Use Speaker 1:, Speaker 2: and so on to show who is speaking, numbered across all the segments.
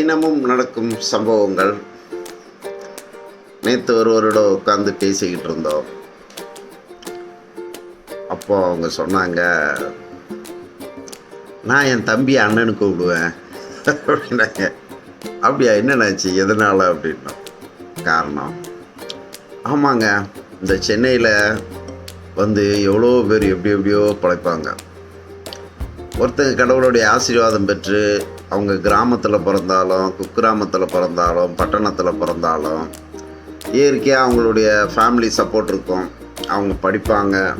Speaker 1: தினமும் நடக்கும் சம்பவங்கள். நேற்று ஒருவரோட உட்காந்து பேசிக்கிட்டு இருந்தோம். அப்போ அவங்க சொன்னாங்க நான் என் தம்பி அண்ணனு கூப்பிடுவேன். அப்படின்னாங்க. அப்படியா என்னென்னாச்சு? எதனால்? அப்படின்னா காரணம் ஆமாங்க இந்த சென்னையில் வந்து எவ்வளோ பேர் எப்படி எப்படியோ பழைப்பாங்க. ஒருத்தங்க கடவுளுடைய ஆசீர்வாதம் பெற்று அவங்க கிராமத்தில் பிறந்தாலும் குக்கிராமத்தில் பிறந்தாலும் பட்டணத்தில் பிறந்தாலும் இயற்கையாக அவங்களுடைய ஃபேமிலி சப்போர்ட் இருக்கும். அவங்க படிப்பாங்க.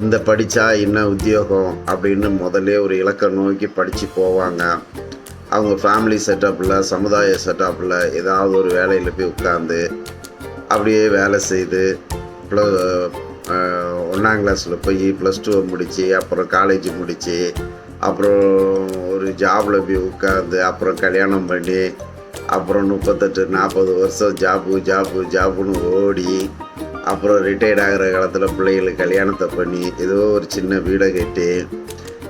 Speaker 1: இந்த படித்தா என்ன உத்தியோகம் அப்படின்னு முதல்ல ஒரு இலக்கை நோக்கி படித்து போவாங்க. அவங்க ஃபேமிலி செட்டப்பில் சமுதாய செட்டப்பில் ஏதாவது ஒரு வேலையில் போய் உட்காந்து அப்படியே வேலை செய்து ஒன்றாம் கிளாஸில் போய் ப்ளஸ் டூவை முடித்து அப்புறம் காலேஜ் முடித்து அப்புறம் ஒரு ஜாபில் போய் உட்காந்து அப்புறம் கல்யாணம் பண்ணி அப்புறம் முப்பத்தெட்டு நாற்பது வருஷம் ஜாப்பு ஜாப்பு ஜாப்புன்னு ஓடி அப்புறம் ரிட்டையர்ட் ஆகிற காலத்தில் பிள்ளைகளுக்கு கல்யாணத்தை பண்ணி ஏதோ ஒரு சின்ன வீடை கட்டி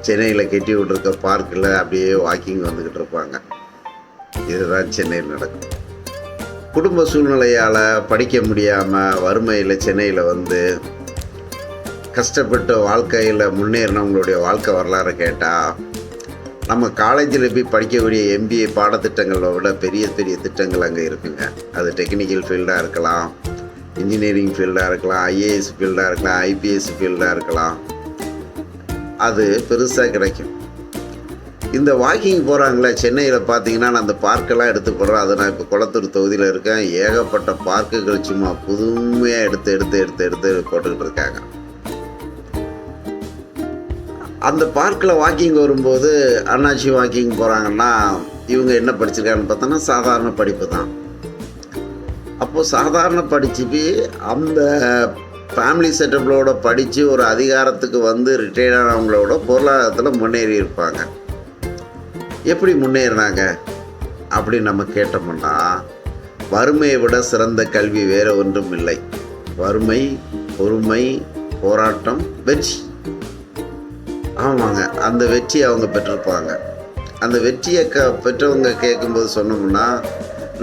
Speaker 1: சென்னையில் கட்டி விட்ருக்க பார்க்கில் அப்படியே வாக்கிங் வந்துக்கிட்டு இருப்பாங்க. இதுதான் சென்னையில் நடக்கும். குடும்ப சூழ்நிலையால் படிக்க முடியாமல் வறுமையில் சென்னையில் வந்து கஷ்டப்பட்டு வாழ்க்கையில் முன்னேறினவங்களுடைய வாழ்க்கை வரலாறு கேட்டால் நம்ம காலேஜில் போய் படிக்கக்கூடிய எம்பிஏ பாடத்திட்டங்களை விட பெரிய பெரிய திட்டங்கள் அங்கே இருக்குங்க. அது டெக்னிக்கல் ஃபீல்டாக இருக்கலாம் இன்ஜினியரிங் ஃபீல்டாக இருக்கலாம் ஐஏஎஸ் ஃபீல்டாக இருக்கலாம் ஐபிஎஸ் ஃபீல்டாக இருக்கலாம். அது பெருசாக கிடைக்கும். இந்த வாக்கிங் போகிறாங்களே சென்னையில் பார்த்தீங்கன்னா நான் அந்த பார்க்கெல்லாம் எடுத்து போடுறேன். அதை நான் இப்போ குளத்தூர் தொகுதியில் இருக்கேன். ஏகப்பட்ட பார்க்குகள் சும்மா புதுமையாக எடுத்து எடுத்து எடுத்து எடுத்து போட்டுக்கிட்டு இருக்காங்க. அந்த பார்க்கில் வாக்கிங் வரும்போது அண்ணாச்சி வாக்கிங் போகிறாங்கன்னா இவங்க என்ன படிச்சிருக்காங்கன்னு பார்த்தோன்னா சாதாரண படிப்பு தான். அப்போது சாதாரண படிச்சு அந்த ஃபேமிலி செட்டப்ளோட படித்து ஒரு அதிகாரத்துக்கு வந்து ரிட்டையர்ட் ஆனவங்களோட பொருளாதாரத்தில் முன்னேறி இருப்பாங்க. எப்படி முன்னேறினாங்க? அப்படின்னு நம்ம கேட்டோம்னா வறுமையை விட சிறந்த கல்வி வேறு ஒன்றும் இல்லை. வறுமை பொறுமை போராட்டம் வெற்றி. ஆமாங்க அந்த வெற்றி அவங்க பெற்றிருப்பாங்க. அந்த வெற்றியை க பெற்றவங்க கேட்கும்போது சொன்னோம்னா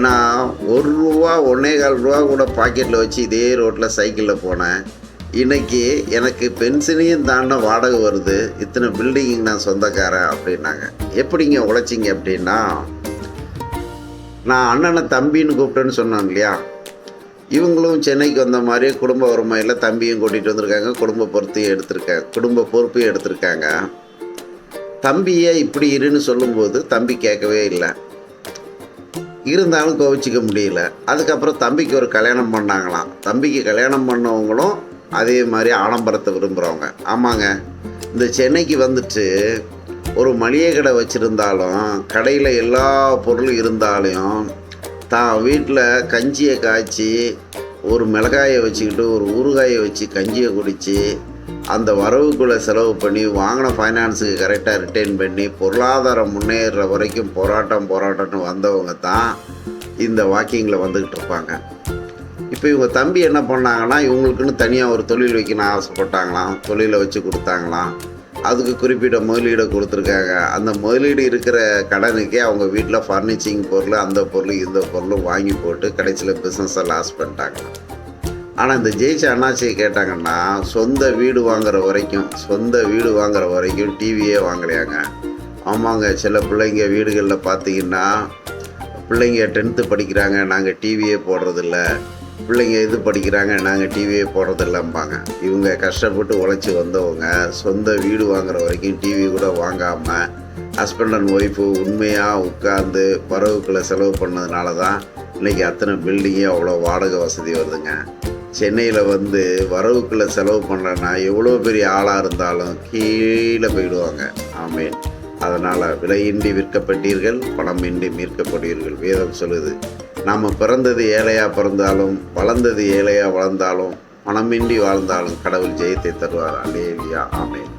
Speaker 1: நான் ஒரு ரூபா ஒன்றே கால் ரூபா கூட பாக்கெட்டில் வச்சு இதே ரோட்டில் சைக்கிளில் போனேன். இன்றைக்கி எனக்கு பென்ஷனையும் தாண்ட வாடகை வருது. இத்தனை பில்டிங் நான் சொந்தக்காரன் அப்படின்னாங்க. எப்படிங்க உழைச்சிங்க அப்படின்னா நான் அண்ணனை தம்பின்னு கூப்பிட்டேன்னு சொன்னேன் இல்லையா? இவங்களும் சென்னைக்கு வந்த மாதிரி குடும்ப வறுமையில் தம்பியும் கூட்டிகிட்டு வந்திருக்காங்க குடும்ப பொறுத்தையும் எடுத்திருக்காங்க குடும்ப பொறுப்பையும் எடுத்திருக்காங்க. தம்பியை இப்படி இருன்னு சொல்லும்போது தம்பி கேட்கவே இல்லை. இருந்தாலும் கோவிச்சிக்க முடியல. அதுக்கப்புறம் தம்பிக்கு ஒரு கல்யாணம் பண்ணாங்களாம். தம்பிக்கு கல்யாணம் பண்ணவங்களும் அதே மாதிரி ஆடம்பரத்தை விரும்புகிறவங்க ஆமாங்க இந்த சென்னைக்கு வந்துட்டு ஒரு மளிகை கடை வச்சுருந்தாலும் கடையில் எல்லா பொருளும் இருந்தாலும் தான் வீட்டில் கஞ்சியை காய்ச்சி ஒரு மிளகாயை வச்சுக்கிட்டு ஒரு ஊறுகாயை வச்சு கஞ்சியை குடித்து அந்த வரவுக்குள்ளே செலவு பண்ணி வாங்கின ஃபைனான்ஸுக்கு கரெக்டாக ரிட்டைன் பண்ணி பொருளாதாரம் முன்னேறுற வரைக்கும் போராட்டம் போராட்டம்னு வந்தவங்க தான் இந்த வாக்கிங்கில் வந்துக்கிட்டு இருப்பாங்க. இப்போ இவங்க தம்பி என்ன பண்ணாங்கன்னா இவங்களுக்குன்னு தனியாக ஒரு தொழில் வைக்கணும் ஆசைப்பட்டாங்களாம் தொழிலை வச்சு கொடுத்தாங்களாம். அதுக்கு குறிப்பிட்ட முதலீடை கொடுத்துருக்காங்க. அந்த முதலீடு இருக்கிற கடனுக்கே அவங்க வீட்டில் ஃபர்னிச்சிங் பொருள் அந்த பொருள் இந்த பொருளும் வாங்கி போட்டு கடைசியில் பிஸ்னஸை லாஸ் பண்ணிட்டாங்க. ஆனால் இந்த ஜெயிச்ச அண்ணாச்சியை கேட்டாங்கன்னா சொந்த வீடு வாங்குற வரைக்கும் சொந்த வீடு வாங்குற வரைக்கும் டிவியே வாங்கலையாங்க. ஆமாங்க சில பிள்ளைங்க வீடுகளில் பார்த்தீங்கன்னா பிள்ளைங்க டென்த்து படிக்கிறாங்க நாங்கள் டிவியே போடுறதில்ல. பிள்ளைங்க இது படிக்கிறாங்க நாங்கள் டிவியே போடுறதில்லம்பாங்க. இவங்க கஷ்டப்பட்டு உழைச்சி வந்தவங்க சொந்த வீடு வாங்குற வரைக்கும் டிவி கூட வாங்காமல் ஹஸ்பண்ட் அண்ட் ஒய்ஃபு உண்மையாக உட்காந்து வரவுக்குள்ளே செலவு பண்ணதுனால தான் இன்றைக்கி அத்தனை பில்டிங்கே அவ்வளோ வாடகை வசதி வருதுங்க. சென்னையில் வந்து வரவுக்குள்ளே செலவு பண்ணலன்னா எவ்வளோ பெரிய ஆளாக இருந்தாலும் கீழே போயிடுவாங்க. ஆமேன். அதனால் விலையின்றி விற்கப்பட்டீர்கள் பணமின்றி மீட்கப்படுவீர்கள் வேதம் சொல்லுது. நாம் பிறந்தது ஏழையாக பிறந்தாலும் வளர்ந்தது ஏழையாக வளர்ந்தாலும் மனமின்றி வாழ்ந்தாலும் கடவுள் ஜெயத்தை தருவார். Hallelujah amen.